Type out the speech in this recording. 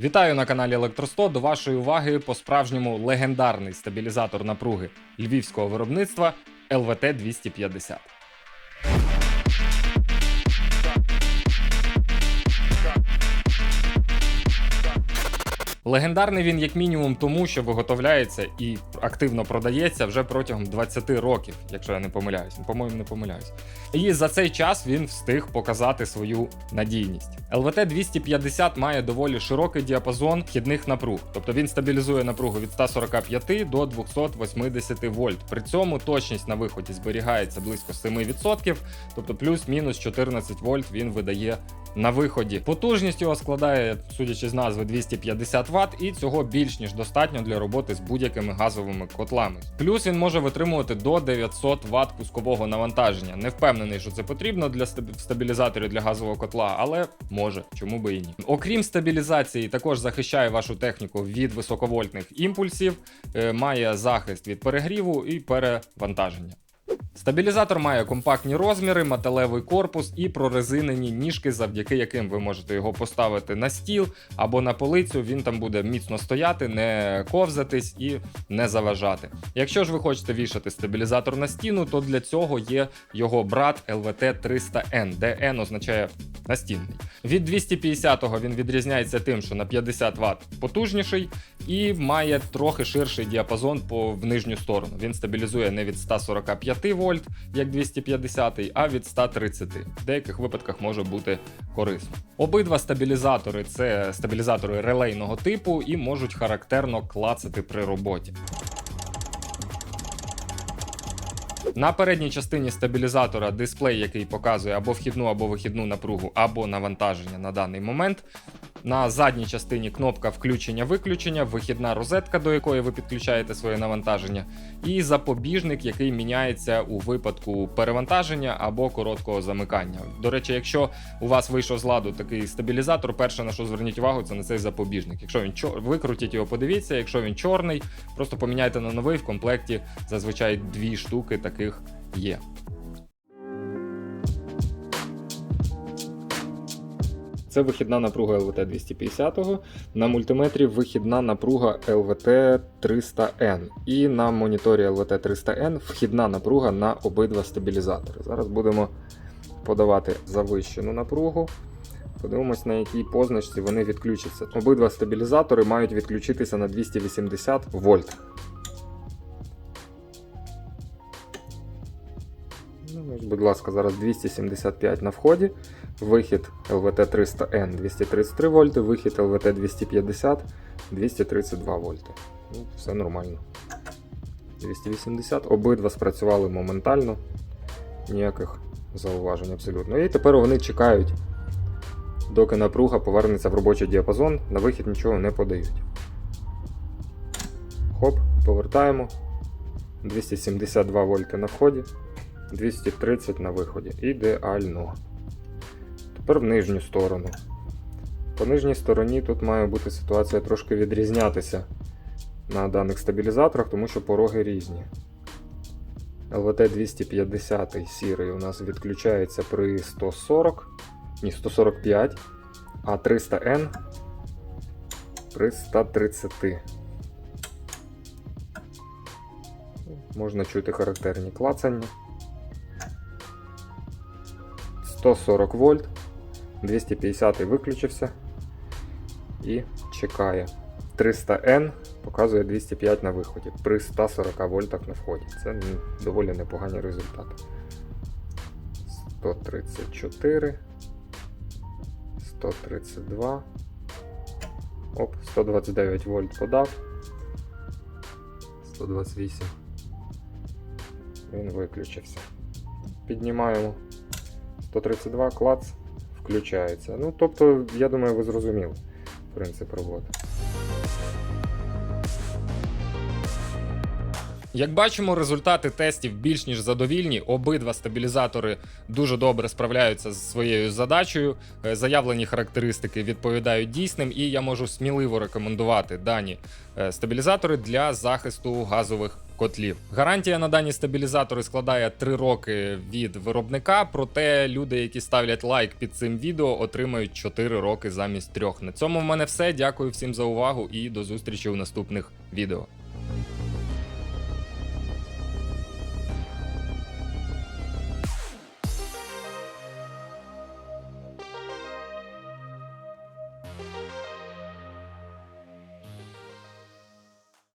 Вітаю на каналі Електросто. До вашої уваги по-справжньому легендарний стабілізатор напруги львівського виробництва ЛВТ 250. Легендарний він як мінімум тому, що виготовляється і активно продається вже протягом 20 років, якщо я не помиляюсь. По-моєму, не помиляюсь. І за цей час він встиг показати свою надійність. LVT 250 має доволі широкий діапазон вхідних напруг, тобто він стабілізує напругу від 145 до 280 вольт. При цьому точність на виході зберігається близько 7%, тобто плюс-мінус 14 вольт він видає на виході. Потужність його складає, судячи з назви, 250 Вт, і цього більш ніж достатньо для роботи з будь-якими газовими котлами. Плюс він може витримувати до 900 Вт пускового навантаження. Не впевнений, що це потрібно для стабілізаторів для газового котла, але може, чому би і ні. Окрім стабілізації, також захищає вашу техніку від високовольтних імпульсів, е, має захист від перегріву і перевантаження. Стабілізатор має компактні розміри, металевий корпус і прорезинені ніжки, завдяки яким ви можете його поставити на стіл або на полицю. Він там буде міцно стояти, не ковзатись і не заважати. Якщо ж ви хочете вішати стабілізатор на стіну, то для цього є його брат LVT 300N, де N означає настінний. Від 250-го він відрізняється тим, що на 50 Вт потужніший і має трохи ширший діапазон по в нижню сторону. Він стабілізує не від 145 вольт, як 250, а від 130. В деяких випадках може бути корисно. Обидва стабілізатори це стабілізатори релейного типу і можуть характерно клацати при роботі. На передній частині стабілізатора дисплей, який показує або вхідну, або вихідну напругу, або навантаження на даний момент. На задній частині кнопка включення-виключення, вихідна розетка, до якої ви підключаєте своє навантаження, і запобіжник, який міняється у випадку перевантаження або короткого замикання. До речі, якщо у вас вийшов з ладу такий стабілізатор, перше на що зверніть увагу, це на цей запобіжник. Якщо він чор... викрутіть його, подивіться, якщо він чорний, просто поміняйте на новий в комплекті. Зазвичай дві штуки таких є. Це вихідна напруга LVT 250, на мультиметрі вихідна напруга LVT 300N. І на моніторі LVT 300N вхідна напруга на обидва стабілізатори. Зараз будемо подавати завищену напругу. Подивимось, на якій позначці вони відключаться. Обидва стабілізатори мають відключитися на 280 вольт. Будь ласка, зараз 275 на вході. Вихід LVT 300N 233 вольти, вихід LVT 250 232 вольти. Ну, все нормально. 280. Обидва спрацювали моментально. Ніяких зауважень абсолютно. І тепер вони чекають, доки напруга повернеться в робочий діапазон, на вихід нічого не подають. Хоп, повертаємо. 272 вольти на вході, 230 на виході. Ідеально. Тепер в нижню сторону. По нижній стороні тут має бути ситуація трошки відрізнятися на даних стабілізаторах, тому що пороги різні. LVT 250 сірий у нас відключається при 140, ні, 145, а 300N при 130. Можна чути характерні клацання. 140 вольт. 250 виключився і чекає. 300N показує 205 на виході при 140 вольтах на вході. Це доволі непогані результати. 134, 132. Оп, 129 вольт подав. 128. Він виключився. Піднімаємо 132 клац включається. Ну, тобто, я думаю, ви зрозуміли принцип роботи. Як бачимо, результати тестів більш ніж задовільні. Обидва стабілізатори дуже добре справляються з своєю задачею. Е, Заявлені характеристики відповідають дійсним, і я можу сміливо рекомендувати дані е, стабілізатори для захисту газових котлів. Гарантія на дані стабілізатори складає 3 роки від виробника. Проте люди, які ставлять лайк під цим відео, отримають 4 роки замість 3. На цьому в мене все. Дякую всім за увагу і до зустрічі у наступних відео.